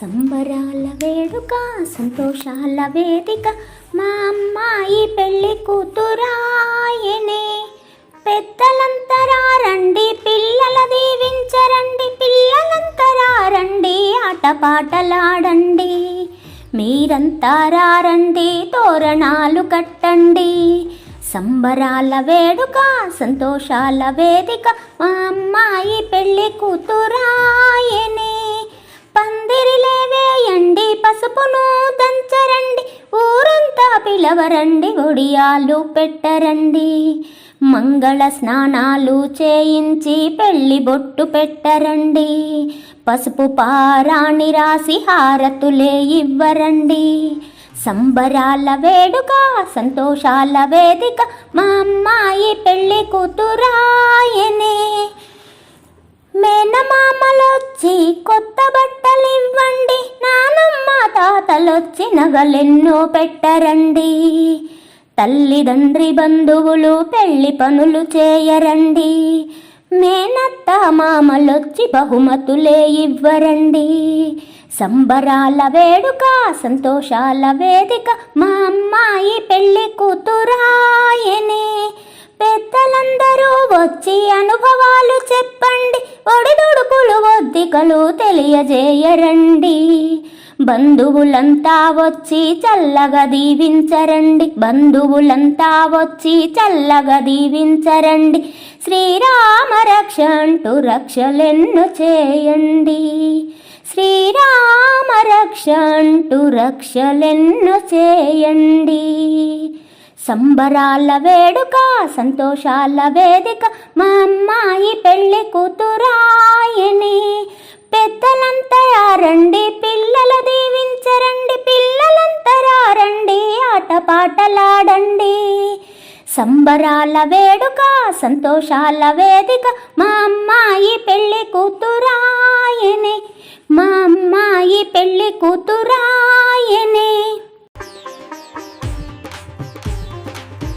సంబరాల వేడుక సంతోషాల వేదిక మా అమ్మాయి పెళ్ళి కూతురాయనే. పెద్దలంతరా రండి పిల్లల దీవించరండి పిల్లలంతరా రండి ఆటపాటలాడండి. మీరంతా రారండి తోరణాలు కట్టండి. సంబరాల వేడుక సంతోషాల వేదిక మా అమ్మాయి పెళ్ళి కూతురాయనే. పందిరిలే వేయండి పసుపును దంచరండి ఊరంతా పిలవరండి ఒడియాలు పెట్టరండి. మంగళ స్నానాలు చేయించి పెళ్ళి బొట్టు పెట్టరండి. పసుపు పారాణి రాసి హారతులే ఇవ్వరండి. సంబరాల వేడుక సంతోషాల వేదిక మా అమ్మాయి పెళ్ళి కూతురా మేనమామలొచ్చి కొత్త బట్టలు ఇవ్వండి నానమ్మ తాతలొచ్చి నగలెన్నో పెట్టరండి. తల్లిదండ్రి బంధువులు పెళ్ళి పనులు చేయరండి. మేనత్త మామలొచ్చి బహుమతులే ఇవ్వరండి. సంబరాల వేడుక సంతోషాల వేదిక మా అమ్మాయి పెళ్ళి కూతురాయనే. పెద్దలందరూ వచ్చి అనుభవాలు చెప్పండి. ఒడిదుడుకులు ఒద్దికలు తెలియజేయరండి. బంధువులంతా వచ్చి చల్లగా దీవించరండి. బంధువులంతా వచ్చి చల్లగా దీవించరండి. శ్రీరామ రక్ష అంటూ రక్షలెన్ను చేయండి. శ్రీరామ రక్ష అంటూ రక్షలెన్ను చేయండి. సంబరాల వేడుక సంతోషాల వేదిక మా అమ్మ పెళ్ళి కూతురాయని. పెద్దలంతరా రండి పిల్లల దీవించరండి పిల్లలంతరా రండి ఆటపాటలాడండి సంబరాల వేడుక సంతోషాల వేదిక మా అమ్మాయి పెళ్ళి కూతురాయని. మా అమ్మాయి పెళ్ళి కూతురాయ